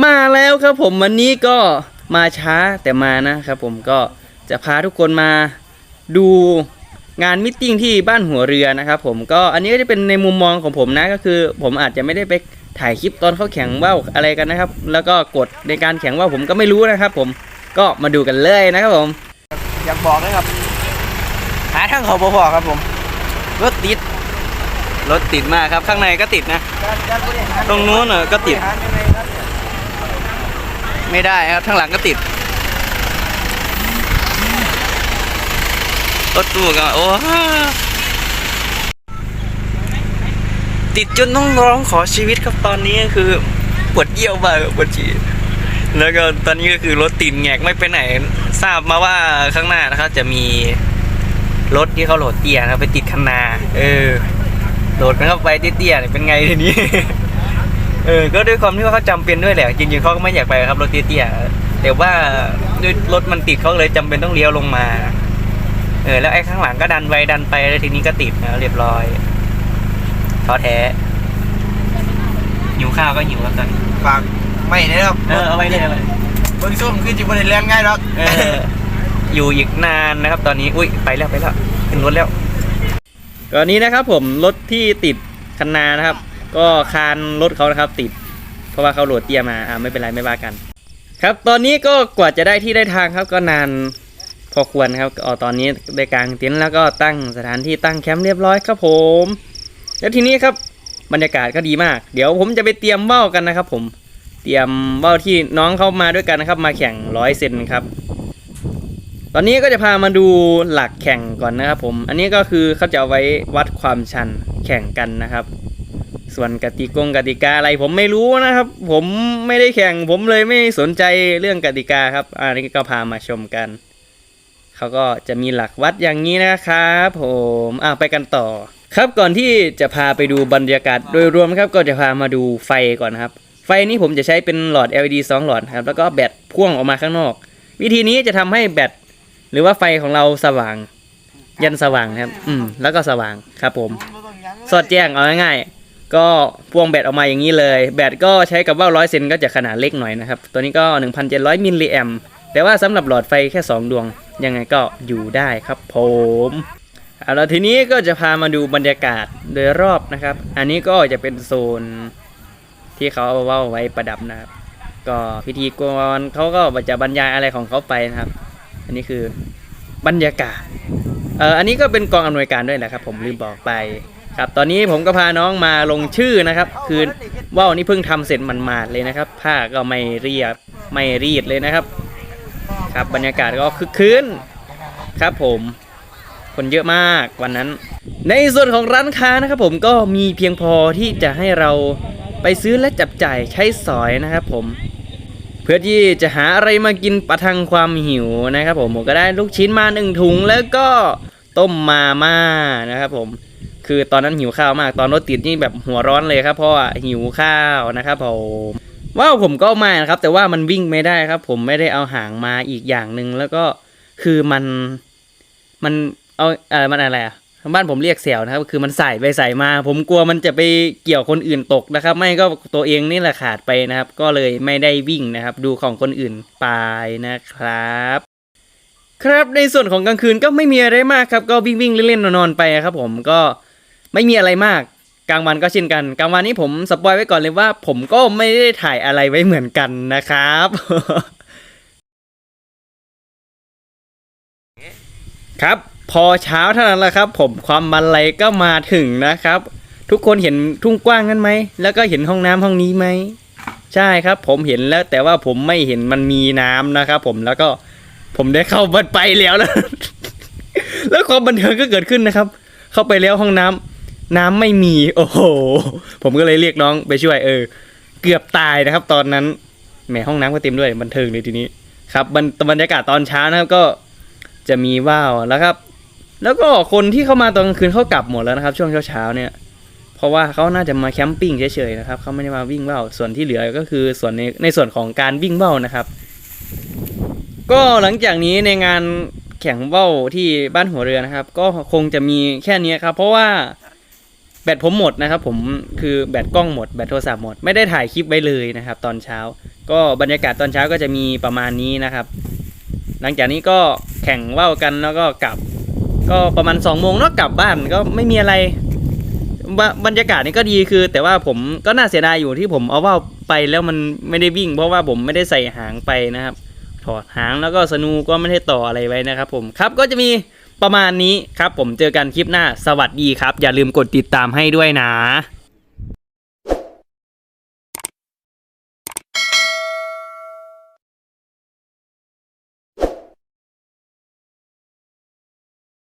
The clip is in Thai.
มาแล้วครับผมวันนี้ก็มาช้าแต่มานะครับผมก็จะพาทุกคนมาดูงานมิทติ้งที่บ้านหัวเรือนะครับผมก็อันนี้ก็จะเป็นในมุมมองของผมนะก็คือ ผมอาจจะไม่ได้ไปถ่ายคลิปตอนเขาแข่งว่าวอะไรกันนะครับ แล้วก็กฎในการแข่งว่าวผมก็ไม่รู้นะครับ ผมก็มาดูกันเลยนะครับผม อยากบอกนะครับ หาทางเขาพอครับผมรถติดรถติดมากครับข้างในก็ติดนะ ตรงนู้นน่ะก็ติด ไม่ได้ครับข้งหลังก็ติดรถตู้ก็โอ้ติดจนต้องร้องขอชีวิตครับตอนนี้คือปวดเยี่ยวมากปวดฉี่แล้วก็ตอนนี้ก็คือรถติดแงกไม่ไปไหน ทราบมาว่าข้างหน้านะครับ จะมีรถที่เขาโหลดเตี้ยนะไปติดคันนา เออโหลดกันเข้าไปเตี้ยๆเนี่ยเป็นไงทีนี้ เออ ก็ด้วยความที่ว่าเขาจำเป็นด้วยแหละ จริงๆเขาก็ไม่อยากไปครับรถเตี้ยๆแต่ว่าด้วยรถมันติดเขาเลยจำเป็นต้องเลี้ยวลงมา เออ แล้วไอ้ข้างหลังก็ดันไปดันไปแล้วทีนี้ก็ติดนะเรียบร้อยท้อแท้หิวข้าวก็หิวแล้วตอนนี้ฝากไม่นะครับเออเอาไว้เลยเอาไว้เบิ้งส้มคือจิบได้แรงง่ายหรอกเออ อยู่อีกนานนะครับ ตอนนี้ อุ้ยไปแล้วไปแล้วขึ้นรถแล้วตอนนี้นะครับผมรถที่ติดคันนานะครับ ก็คานรถเขานะครับติด เพราะว่าเขาโหลดเตียมาอ่าไม่เป็นไรไม่ว่ากัน ครับตอนนี้ก็กว่าจะได้ที่ได้ทางครับก็นานพอควรครับก็ตอนนี้ได้กลางเต็นท์แล้วก็ตั้งสถานที่ตั้งแคมป์เรียบร้อยครับผม แล้วทีนี้ครับบรรยากาศก็ดีมาก เดี๋ยวผมจะไปเตรียมว่าวกันนะครับ ผม เตรียมว่าวที่น้องเข้ามาด้วยกันนะครับ มาแข่งร้อยเซนครับ ตอนนี้ก็จะพามาดูหลักแข่งก่อนนะครับผม อันนี้ก็คือเขาจะเอาไว้วัดความชันแข่งกันนะครับ ส่วนกติกงกติกาอะไรผมไม่รู้นะครับ ผมไม่ได้แข่งผมเลยไม่สนใจเรื่องกติกาครับอันนี้ก็พามาชมกัน เขาก็จะมีหลักวัดอย่างนี้นะครับผมอ่าไปกันต่อ ครับก่อนที่จะพาไปดูบรรยากาศโดยรวมครับก็จะพามาดูไฟก่อนครับ ไฟนี้ผมจะใช้เป็นหลอด LED 2 หลอดครับแล้วก็แบตพ่วงออกมาข้างนอก วิธีนี้จะทำให้แบตหรือว่าไฟของเราสว่าง ยันสว่างครับ อืมแล้วก็สว่างครับผม สอดแจ้งเอาง่ายๆ ก็พ่วงแบตออกมาอย่างนี้เลย แบตก็ใช้กับว่าวร้อยเซนก็จะขนาดเล็กหน่อยนะครับ ตัวนี้ก็ 1,700มิลลิแอมแต่ว่าสำหรับหลอดไฟแค่ 2 ดวง ยังไงก็อยู่ได้ครับผมเอาแล้วทีนี้ก็จะพามาดูบรรยากาศโดยรอบนะครับ อันนี้ก็จะเป็นโซนที่เขาเอาว่าวไว้ประดับนะครับ ก็พิธีกรเขาก็จะบรรยายอะไรของเขาไปนะครับ อันนี้คือบรรยากาศเอ่ออันนี้ก็เป็นกองอำนวยการด้วยแหละครับ ผมลืมบอกไป ครับตอนนี้ผมก็พาน้องมาลงชื่อนะครับ คือว่าวนี่เพิ่งทำเสร็จมันมาดๆเลยนะครับ ผ้าก็ไม่เรียบไม่รีดเลยนะครับ ครับบรรยากาศก็คึกคืนครับผมคนเยอะมากวันนั้น ในส่วนของร้านค้านะครับ ผมก็มีเพียงพอที่จะให้เราไปซื้อและจับจ่ายใช้สอยนะครับ ผม เพื่อที่จะหาอะไรมากินประทังความหิวนะครับ ผมผมก็ได้ลูกชิ้นมาหนึ่งถุงแล้วก็ต้มมาม่านะครับ ผม คือตอนนั้นหิวข้าวมาก ตอนรถติดนี่แบบหัวร้อนเลยครับเพราะว่าหิวข้าวนะครับผมว่าวผมก็มานะครับ แต่ว่ามันวิ่งไม่ได้ครับ ผมไม่ได้เอาหางมาอีกอย่างหนึ่งแล้วก็คือมันมันเอาเออมันอะไรอะบ้านผมเรียกเสี่ยวนะครับ คือมันใส่ไปใส่มา ผมกลัวมันจะไปเกี่ยวคนอื่นตกนะครับ ไม่ก็ตัวเองนี่แหละขาดไปนะครับ ก็เลยไม่ได้วิ่งนะครับ ดูของคนอื่นไปนะครับ ครับในส่วนของกลางคืนก็ไม่มีอะไรมากครับ ก็วิ่งวิ่งเล่นๆนอนๆไปครับ ผมก็ ไม่มีอะไรมากกลางวันก็เช่นกันกลางวันนี้ผมสปอยไว้ก่อนเลยว่า ผมก็ไม่ได้ถ่ายอะไรไว้เหมือนกันนะครับ ครับ พอเช้าเท่านั้นแหละครับ ผมความบันไลก็มาถึงนะครับ ทุกคนเห็นทุ่งกว้างนั้นไหมแล้วก็เห็นห้องน้ำห้องนี้ไหมใช่ครับ ผมเห็นแล้วแต่ว่าผมไม่เห็นมันมีน้ำนะครับ ผมแล้วก็ผมได้เข้าบันไปแล้วนะแล้วความบันเทิงก็เกิดขึ้นนะครับ เข้าไปแล้วห้องน้ำ น้ำไม่มี โอ้โห ผมก็เลยเรียกน้องไปช่วยเออ เกือบตายนะครับ ตอนนั้น แหมห้องน้ำก็เต็มด้วยบันเทิงเลยทีนี้ ครับบรรบรรยากาศตอนเช้านะครับก็จะมีว่าวแล้วครับ แล้วก็คนที่เข้ามาตอนกลางคืนเขากลับหมดแล้วนะครับ ช่วงเช้าๆเนี่ย เพราะว่าเขาน่าจะมาแคมปิ้งเฉยๆนะครับเขาไม่ได้มาวิ่งว่าวส่วนที่เหลือก็คือส่วนในในส่วนของการวิ่งว่าวนะครับ ก็หลังจากนี้ในงานแข่งว่าวที่บ้านหัวเรือนะครับ ก็คงจะมีแค่นี้ครับ เพราะว่า แบตผมหมดนะครับผมคือแบตกล้องหมดแบตโทรศัพท์หมดไม่ได้ถ่ายคลิปไว้เลยนะครับ ตอนเช้า ก็บรรยากาศตอนเช้าก็จะมีประมาณนี้นะครับ หลังจากนี้ก็แข่งว่าวกันแล้วก็กลับ ก็ประมาณ2องโมงแล้วกลับบ้านก็ไม่มีอะไรบบรรยากาศนี่ก็ดีคือ แต่ว่าผมก็น่าเสียดายอยู่ที่ผมเอาว่าวไปแล้วมันไม่ได้วิ่ง เพราะว่าผมไม่ได้ใส่หางไปนะครับ ถอดหางแล้วก็สนูก็ไม่ได้ต่ออะไรไว้นะครับ ผมครับก็จะมี ประมาณนี้ครับผมเจอกันคลิปหน้าสวัสดีครับ อย่าลืมกดติดตามให้ด้วยนะ